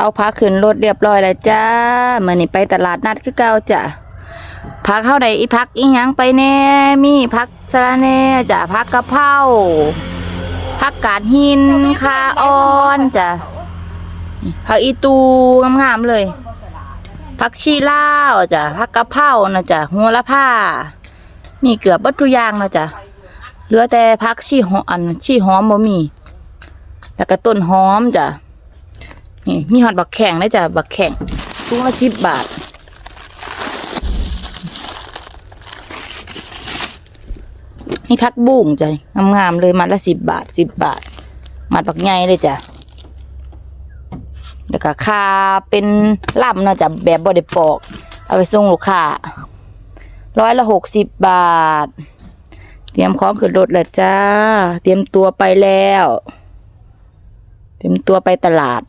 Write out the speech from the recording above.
เอาพักขึ้นรถเรียบร้อยแล้วจ้ามื่อนี้ไปตลาดนัดคือเก่าจ้ะพักเข้าใดอีพักอีหยังไปแน่มีพักสะระแน่จ้ะพักกะเพราพักกาดหินคาออนจ้ะพักอีตูงามๆเลย พักชีลาวจ้ะพักกะเพรานะจ้ะหัวละผ้า มีเกือบเบัตทุยางนะจ้ะเหลือแต่พักชีหอมอันชีหอมบ่มี แล้วก็ต้นหอมจ้ะ นี่มีฮอตบักแข่งได้จ้ะบักแข่งถุงละสิบบาท นี่พักบุ้งจ้ะงามๆเลยมัดละสิบบาทสิบบาท มัดบักใหญ่เลยจ้ะแล้วก็คาเป็นล่ำเนาะจ้ะแบบบ่ได้ปอก เอาไปส่งลูกค้าร้อยละหกสิบบาท เตรียมของขึ้นรถแล้วจ้า เตรียมตัวไปแล้ว เตรียมตัวไปตลาด